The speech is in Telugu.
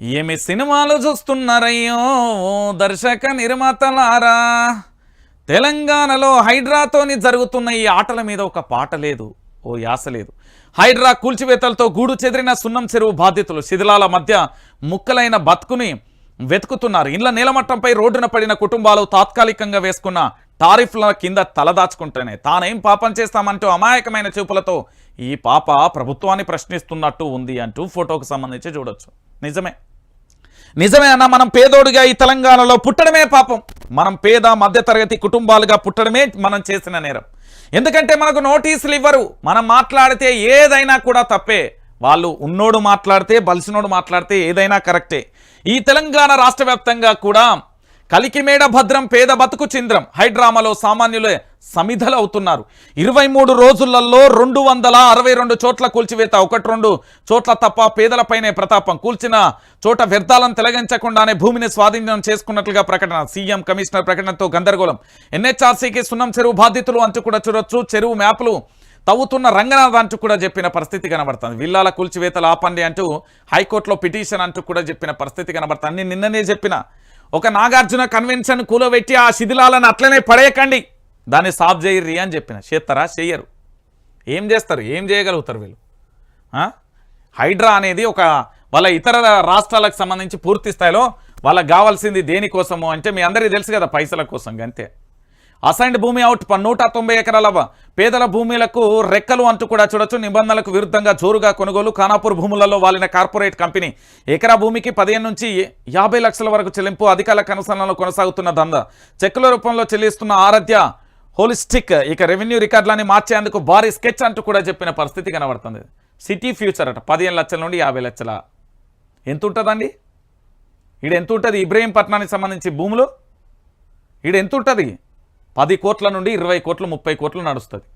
ఏమి సినిమాలు చూస్తున్నారయ్యో? దర్శక నిర్మాతలారా. తెలంగాణలో హైడ్రాతోని జరుగుతున్న ఈ ఆటల మీద ఒక పాట లేదు. ఓ యాస లేదు. హైడ్రా కూల్చివేతలతో గూడు చెదిరిన సున్నం చెరువు బాధితులు శిథిలాల మధ్య ముక్కలైన బతుకుని వెతుకుతున్నారు. ఇండ్ల నీలమట్టంపై రోడ్డున పడిన కుటుంబాలు తాత్కాలికంగా వేసుకున్న టారిఫ్ల కింద తలదాచుకుంటేనే తానేం పాపం చేస్తామంటూ అమాయకమైన చూపులతో ఈ పాప ప్రభుత్వాన్ని ప్రశ్నిస్తున్నట్టు ఉంది అంటూ ఫోటోకు సంబంధించి చూడొచ్చు. నిజమే. నిజమేనా మనం పేదోడిగా ఈ తెలంగాణలో పుట్టడమే పాపం. మనం పేద మధ్యతరగతి కుటుంబాలుగా పుట్టడమే మనం చేసిన నేరం. ఎందుకంటే మనకు నోటీసులు ఇవ్వరు. మనం మాట్లాడితే ఏదైనా కూడా తప్పే. వాళ్ళు ఉన్నోడు మాట్లాడితే బలిసినోడు మాట్లాడితే ఏదైనా కరెక్టే. ఈ తెలంగాణ రాష్ట్ర వ్యాప్తంగా కూడా కలికిమేడ భద్రం పేద బతుకు చింద్రం. హైడ్రామాలో సామాన్యులే సమిధలు అవుతున్నారు ఇరవై మూడు రోజులలో రెండు వందల అరవై రెండు చోట్ల కూల్చివేత ఒకటి రెండు చోట్ల తప్ప పేదలపైనే ప్రతాపం. కూల్చిన చోట వ్యర్థాలను తొలగించకుండానే భూమిని స్వాధీనం చేసుకున్నట్లుగా ప్రకటన. సీఎం కమిషనర్ ప్రకటనతో గందరగోళం. ఎన్హెచ్ఆర్సీకి సున్నం చెరువు బాధితులు అంటూ కూడా చూడొచ్చు. చెరువు మ్యాప్లు తవ్వుతున్న రంగనాథ్ అంటూ కూడా చెప్పిన పరిస్థితి కనబడుతుంది. విల్లాల కూల్చివేతలు ఆపండి అంటూ హైకోర్టులో పిటిషన్ అంటూ కూడా చెప్పిన పరిస్థితి కనబడుతుంది. నేను నిన్ననే చెప్పిన ఒక నాగార్జున కన్వెన్షన్ కూలబెట్టి ఆ శిథిలాలను అట్లనే పడేయకండి. దాన్ని సాఫ్ చేయర్రి అని చెప్పిన. చేస్తారా చెయ్యరు ఏం చేస్తారు? ఏం చేయగలుగుతారు వీళ్ళు? హైడ్రా అనేది ఒక వాళ్ళ ఇతర రాష్ట్రాలకు సంబంధించి పూర్తి స్థాయిలో వాళ్ళకి కావాల్సింది దేనికోసము అంటే మీ అందరికీ తెలుసు కదా పైసల కోసం అంతే. అసైన్డ్ భూమి అవుట్ ప- నూట తొంభై ఎకరాల పేదల భూములకు రెక్కలు అంటూ కూడా చూడొచ్చు. నిబంధనలకు విరుద్ధంగా జోరుగా కొనుగోలు. ఖానాపూర్ భూములలో వాలిన కార్పొరేట్ కంపెనీ ఎకరా భూమికి పదిహేను నుంచి యాభై లక్షల వరకు చెల్లింపు అధికారుల కనుసరణలో కొనసాగుతున్న దంద. చెక్కుల రూపంలో చెల్లిస్తున్న ఆరాధ్య హోలిస్టిక్ ఇక రెవెన్యూ రికార్డులని మార్చేందుకు భారీ స్కెచ్ అంటూ కూడా చెప్పిన పరిస్థితి కనబడుతుంది. సిటీ ఫ్యూచర్ అట పదిహేను లక్షల నుండి యాభై లక్షల. ఎంత ఉంటుందండి ఈడ ఎంత ఉంటుంది ఇబ్రహీంపట్నానికి సంబంధించి భూములు? ఈడ ఎంత ఉంటుంది పది కోట్ల నుండి ఇరవై కోట్లు ముప్పై కోట్లు నడుస్తుంది.